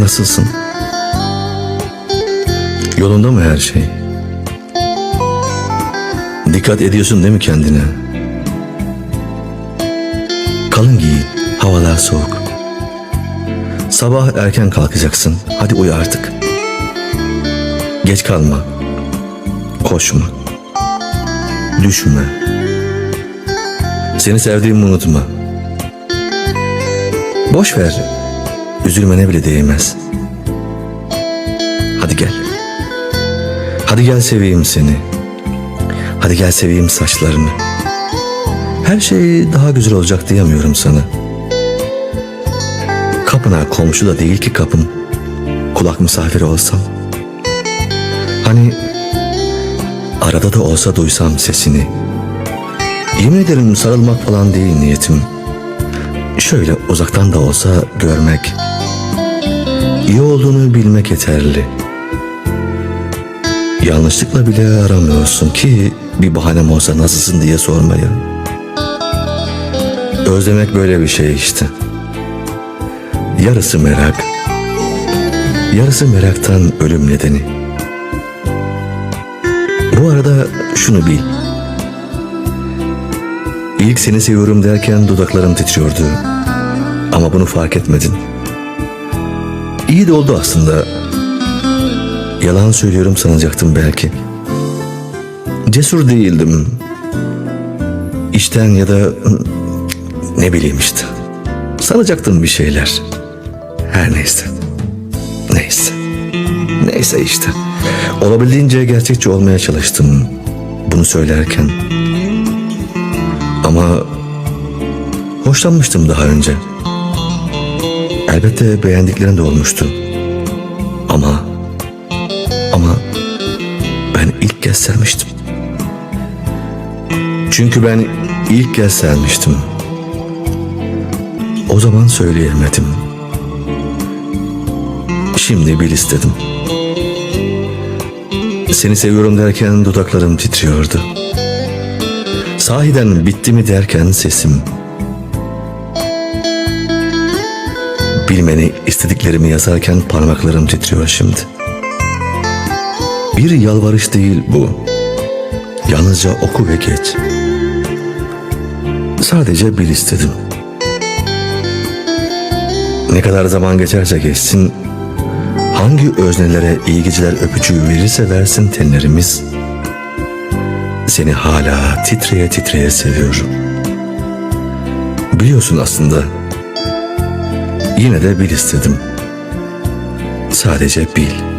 Nasılsın? Yolunda mı her şey? Dikkat ediyorsun değil mi kendine? Kalın giyin. Havalar soğuk. Sabah erken kalkacaksın. Hadi uyu artık. Geç kalma. Koşma. Düşme. Seni sevdiğimi unutma. Boş ver. Üzülmene bile değmez. Hadi gel. Hadi gel seveyim seni. Hadi gel seveyim saçlarını. Her şey daha güzel olacak diyemiyorum sana. Kapına komşu da değil ki kapım. Kulak misafiri olsam. Hani arada da olsa duysam sesini. Yemin ederim sarılmak falan değil niyetim. Şöyle uzaktan da olsa görmek. İyi olduğunu bilmek yeterli. Yanlışlıkla bile aramıyorsun ki bir bahanem olsa nasılsın diye sormaya. Özlemek böyle bir şey işte. Yarısı merak, yarısı meraktan ölüm nedeni. Bu arada şunu bil. İlk seni seviyorum derken dudaklarım titriyordu. Ama bunu fark etmedin. İyi de oldu aslında. Yalan söylüyorum sanacaktım belki. Cesur değildim. İşten ya da ne bileyim işte. Sanacaktım bir şeyler. Her neyse. Neyse. Neyse işte. Olabildiğince gerçekçi olmaya çalıştım. Bunu söylerken. Ama hoşlanmıştım daha önce. Elbette beğendiklerin de olmuştu. Ama ama ben ilk kez sevmiştim. Çünkü ben ilk kez sevmiştim. O zaman söyleyemedim. Şimdi bil istedim. Seni seviyorum derken dudaklarım titriyordu. Sahiden bitti mi derken sesim. Bilmeni istediklerimi yazarken parmaklarım titriyor şimdi. Bir yalvarış değil bu. Yalnızca oku ve geç. Sadece bil istedim. Ne kadar zaman geçerse geçsin, hangi öznelere iyi geceler öpücüğü verirse versin tenlerimiz, seni hala titreye titreye seviyorum. Biliyorsun aslında. Yine de bil istedim. Sadece bil.